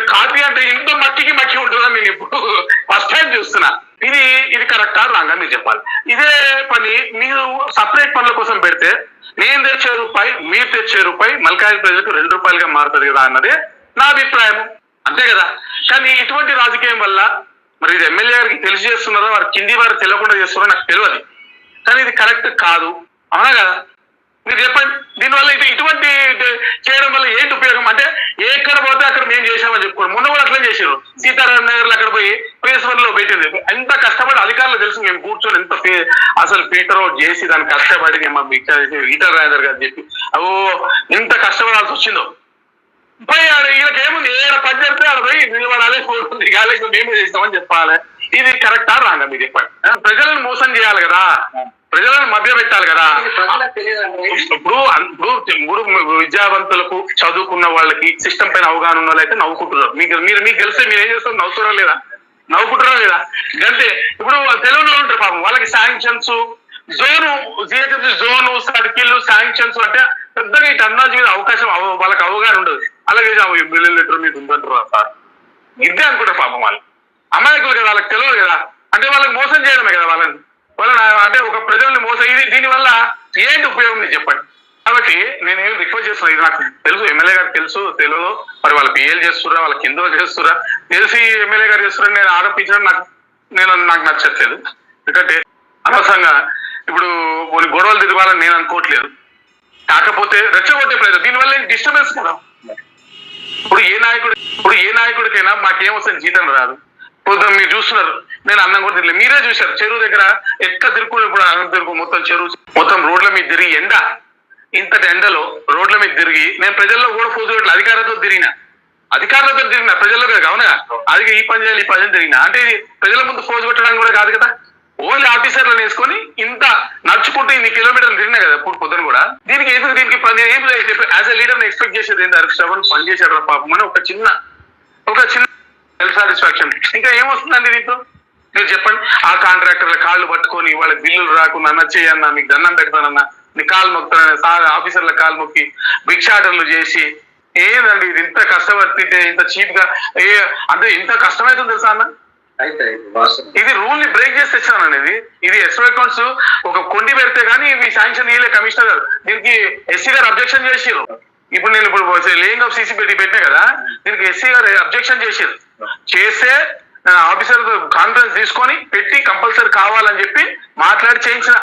Copy అంటే ఇంత మట్టికి మట్టి ఉంటుందని నేను ఇప్పుడు ఫస్ట్ టైం చూస్తున్నా. ఇది ఇది కరెక్టా రాంగా మీరు చెప్పాలి. ఇదే పని మీరు సపరేట్ పనుల కోసం పెడితే నేను తెచ్చే రూపాయి మీరు తెచ్చే రూపాయి మల్కాయి ప్రజలకు రెండు రూపాయలుగా మారుతుంది కదా అన్నది నా అభిప్రాయం అంతే కదా? కానీ ఇటువంటి రాజకీయం వల్ల మరి ఇది ఎమ్మెల్యే గారికి తెలిసి చేస్తున్నారో వారు కింది వారు తెలియకుండా చేస్తున్నారో నాకు తెలియదు. కానీ ఇది కరెక్ట్ కాదు. అవునా కదా? మీరు చెప్పండి. దీనివల్ల ఇటువంటి చేయడం వల్ల ఏంటి ఉపయోగం? అంటే ఎక్కడ పోతే అక్కడ మేము చేసామని చెప్పుకోండి. మొన్న కూడా అట్లా చేశారు. సీతారాం నగర్లో అక్కడ పోయి ఫేస్ వన్లో పెట్టింది. ఎంత కష్టపడి అధికారులు తెలుసు మేము కూర్చొని ఎంత అసలు ఫిల్టర్ అవుట్ చేసి దాన్ని కష్టపడి మేము ఈటర్ రాజేందర్ గారు చెప్పి అవో ఎంత కష్టపడాల్సి వచ్చిందో. పోయి ఆడ వీళ్ళకి ఏముంది? ఏడ పని చెప్తే ఆడ పోయి నిలబడాలి పోతుంది కాలేజ్ మేమే చేస్తామని చెప్పాలి. ఇది కరెక్టా రాంగా మీరు చెప్పండి? ప్రజలను మోసం చేయాలి కదా. ప్రజలను మభ్య పెట్టాలి కదా. ఇప్పుడు ఇప్పుడు విద్యావంతులకు చదువుకున్న వాళ్ళకి సిస్టమ్ పైన అవగాహన ఉన్న వాళ్ళైతే నవ్వుకుంటున్నారు. మీకు మీరు మీకు తెలిస్తే మీరు ఏం చేస్తారు? నవ్వుతున్నారా లేదా? నవ్వుకుంటున్నారా లేదా? గంతే. ఇప్పుడు తెలుగులో ఉంటారు పాపం. వాళ్ళకి sanctions zone GHMC zone circle sanctions అంటే పెద్దగా ఇటు అన్నాజీ మీద అవకాశం అవ- వాళ్ళకి అవగాహన ఉండదు. అలాగే బిల్లు లెటర్ మీద ఉందంటారు సార్? ఇదే అనుకుంటారు పాపం వాళ్ళు. అమాయకులు కదా వాళ్ళకి తెలియదు కదా. అంటే వాళ్ళకి మోసం చేయడమే కదా వాళ్ళని. వాళ్ళని అంటే ఒక ప్రజల్ని మోసం ఇది దీనివల్ల ఏంటి ఉపయోగం మీరు చెప్పండి? కాబట్టి నేను ఏం రిక్వెస్ట్ చేస్తున్నా ఇది నాకు తెలుసు ఎమ్మెల్యే గారు తెలుసు తెలుగులో మరి వాళ్ళ పిఎల్ చేస్తురా వాళ్ళ కింద చేస్తురా తెలిసి ఎమ్మెల్యే గారు చేస్తురా నేను ఆరోపించడం నాకు నేను నాకు నచ్చట్లేదు. ఎందుకంటే అనవసరంగా ఇప్పుడు కొన్ని గొడవలు తిరగాలని నేను అనుకోవట్లేదు. కాకపోతే రెచ్చగొట్టే ప్రయత్నం. దీనివల్ల డిస్టర్బెన్స్ కదా. ఇప్పుడు ఏ నాయకుడు ఇప్పుడు ఏ నాయకుడికైనా మాకేమొస్తుంది జీతం రాదు. పొద్దున మీరు చూస్తున్నారు. నేను అన్నం కూడా తినలేదు. మీరే చూశారు. చెరువు దగ్గర ఎట్లా తిరుగు ఇప్పుడు అన్నం తిరుగు మొత్తం చెరువు. మొత్తం రోడ్ల మీద తిరిగి ఎండ. ఇంతటి ఎండలో రోడ్ల మీద తిరిగి నేను ప్రజల్లో కూడా పోతున్నట్లు అధికారులతో తిరిగిన. అధికారులతో తిరిగిన. ప్రజల్లో కదా అవునా అది ఈ పని చేయాలి ఈ పని తిరిగిన. అంటే ఇది ప్రజల ముందు ఫోజు కొట్టడానికి కూడా కాదు కదా. ఓన్లీ ఆఫీసర్లను వేసుకొని ఇంత నడుచుకుంటూ ఇన్ని కిలోమీటర్లు తిరిగినా కదా ఇప్పుడు పొద్దున కూడా. దీనికి ఎందుకు దీనికి పని ఏం యాజ్ ఎ లీడర్ ఎక్స్పెక్ట్ చేసేది ఏంటి హరీష్ పని చేశాడు పాపం అని ఒక చిన్న ఒక చిన్న సెల్ఫ్ సాటిస్ఫాక్షన్ ఇంకా ఏమొస్తుందండి దీంతో మీరు చెప్పండి. ఆ కాంట్రాక్టర్ల కాళ్ళు పట్టుకొని వాళ్ళ బిల్లులు రాకుండా అన్న చేయన్న మీకు దండం పెడతానన్న నీ కాలు మొక్కుతానన్న ఆఫీసర్ల కాలు మొక్కి భిక్షాటనలు చేసి ఏందండి ఇది ఇంత కష్టపడితే ఇంత చీప్గా ఏ అంటే ఇంత కష్టమైతుంది తెలుసా అన్న? ఇది రూల్ని బ్రేక్ చేసి తెచ్చాను అనేది ఇది. ఎస్ఓ అకౌంట్స్ ఒక కొండి పెడితే గానీ ఇవి శాంక్షన్ ఇయ్యలే కమిషనర్ గారు. దీనికి ఎస్సీ గారు అబ్జెక్షన్ చేసిరు ఇప్పుడు నేను ఇప్పుడు లేయింగ్ ఆఫ్ సీసీ పెట్టి పెట్టినా కదా దీనికి ఎస్సీ గారు అబ్జెక్షన్ చేసిరు చేస్తే ఆఫీసర్ కాన్ఫరెన్స్ తీసుకొని పెట్టి కంపల్సరీ కావాలని చెప్పి మాట్లాడి చేయించిన